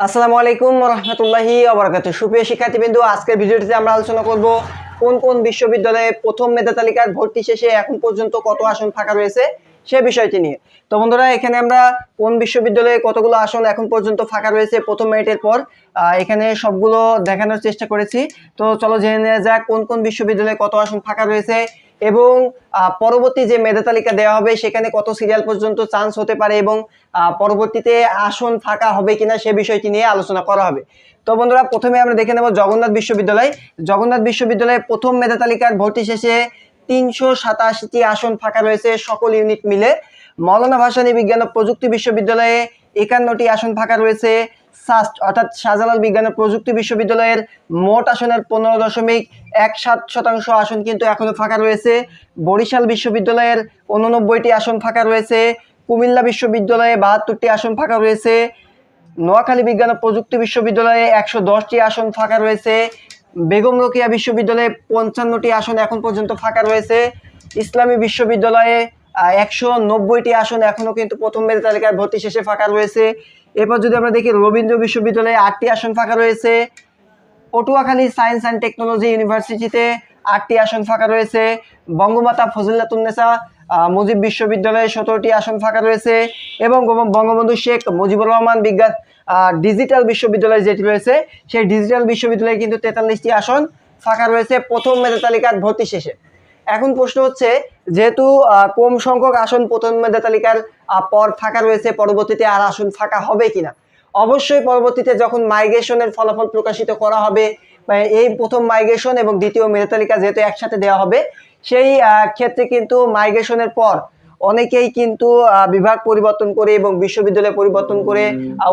আসসালামু আলাইকুম রহমতুল্লাহি আবরাকাত সুপ্রিয় শিক্ষার্থীবৃন্দু, আজকের ভিডিওটিতে আমরা আলোচনা করব কোন কোন বিশ্ববিদ্যালয়ে প্রথম মেধা তালিকার ভর্তি শেষে এখন পর্যন্ত কত আসন ফাঁকা রয়েছে সে বিষয়টি নিয়ে। তো বন্ধুরা, এখানে আমরা কোন বিশ্ববিদ্যালয়ে কতগুলো আসন এখন পর্যন্ত ফাঁকা রয়েছে প্রথম মেরিটের পর এখানে সবগুলো দেখানোর চেষ্টা করেছি। তো চলো জেনে নেওয়া যাক কোন কোন বিশ্ববিদ্যালয়ে কত আসন ফাঁকা রয়েছে এবং পরবর্তী যে মেধা তালিকা দেওয়া হবে, সেখানে কত সিরিয়াল পর্যন্ত চান্স হতে পারে এবং পরবর্তীতে আসন ফাঁকা হবে কিনা সে বিষয়টি নিয়ে আলোচনা করা হবে। তো বন্ধুরা, প্রথমে আমরা দেখে নেব জগন্নাথ বিশ্ববিদ্যালয়। জগন্নাথ বিশ্ববিদ্যালয়ে প্রথম মেধা তালিকার ভর্তি শেষে তিনশো সাতাশিটি আসন ফাঁকা রয়েছে সকল ইউনিট মিলে। মৌলানা ভাসানী বিজ্ঞান ও প্রযুক্তি বিশ্ববিদ্যালয়ে একান্নটি আসন ফাঁকা রয়েছে। সাস্ট অর্থাৎ শাহজালাল বিজ্ঞান ও প্রযুক্তি বিশ্ববিদ্যালয়ের মোট আসনের পনেরো দশমিক এক সাত শতাংশ আসন কিন্তু এখনও ফাঁকা রয়েছে। বরিশাল বিশ্ববিদ্যালয়ের উননব্বইটি আসন ফাঁকা রয়েছে। কুমিল্লা বিশ্ববিদ্যালয়ে বাহাত্তরটি আসন ফাঁকা রয়েছে। নোয়াখালী বিজ্ঞান ও প্রযুক্তি বিশ্ববিদ্যালয়ে একশো দশটি আসন ফাঁকা রয়েছে। বেগম রোকেয়া বিশ্ববিদ্যালয়ে পঞ্চান্নটি আসন এখন পর্যন্ত ফাঁকা রয়েছে। ইসলামী বিশ্ববিদ্যালয়ে একশো নব্বইটি আসন এখনও কিন্তু প্রথম মেধা তালিকার ভর্তি শেষে ফাঁকা রয়েছে। এরপর যদি আমরা দেখি রবীন্দ্র বিশ্ববিদ্যালয়ে আটটি আসন ফাঁকা রয়েছে, পটুয়াখালী সায়েন্স অ্যান্ড টেকনোলজি ইউনিভার্সিটিতে আটটি আসন ফাঁকা রয়েছে, বঙ্গমাতা ফজিলাতুন্নেসা মুজিব বিশ্ববিদ্যালয়ে সতেরোটি আসন ফাঁকা রয়েছে এবং বঙ্গবন্ধু শেখ মুজিবুর রহমান বিজ্ঞান ডিজিটাল বিশ্ববিদ্যালয় যেটি রয়েছে, সেই ডিজিটাল বিশ্ববিদ্যালয়ে কিন্তু তেতাল্লিশটি আসন ফাঁকা রয়েছে। প্রথম মেধা তালিকার ভর্তি শেষে। এখন প্রশ্ন হচ্ছে, যেহেতু কম সংখ্যক আসন প্রথম মেধা তালিকার পর ফাঁকা রয়েছে, পরবর্তীতে আর আসন ফাঁকা হবে কিনা? অবশ্যই পরবর্তীতে যখন মাইগ্রেশনের ফলাফল প্রকাশিত করা হবে এই প্রথম মাইগ্রেশন এবং দ্বিতীয় মেধা তালিকা যেহেতু একসাথে দেওয়া হবে, সেই ক্ষেত্রে কিন্তু মাইগ্রেশনের পর অনেকেই কিন্তু বিভাগ পরিবর্তন করে এবং বিশ্ববিদ্যালয় পরিবর্তন করে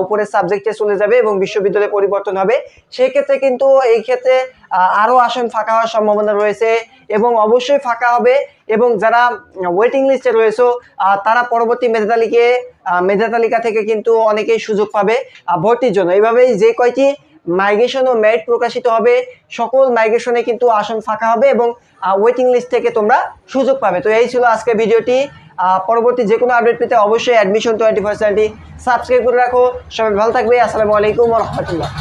উপরের সাবজেক্টে চলে যাবে এবং বিশ্ববিদ্যালয় পরিবর্তন হবে। সেই ক্ষেত্রে কিন্তু এই ক্ষেত্রে আহ, আরও আসন ফাঁকা হওয়ার সম্ভাবনা রয়েছে এবং অবশ্যই ফাঁকা হবে এবং যারা ওয়েটিং লিস্টে রয়েছে তারা পরবর্তী মেধা তালিকে মেধা তালিকা থেকে কিন্তু অনেকেই সুযোগ পাবে ভর্তির জন্য। এইভাবেই যে কয়টি মাইগ্রেশন ও মেরিট প্রকাশিত হবে সকল মাইগ্রেশনে কিন্তু আসন ফাঁকা হবে এবং ওয়েটিং লিস্ট থেকে তোমরা সুযোগ পাবে। তো এই ছিল আজকের ভিডিওটি। পরবর্তী যে কোনো আপডেট পেতে অবশ্যই অ্যাডমিশন টোয়েন্টি ফার্স্ট সাবস্ক্রাইব করে রাখো। সবাই ভালো থাকবে। আসসালামু আলাইকুম রহমতুল্লাহ।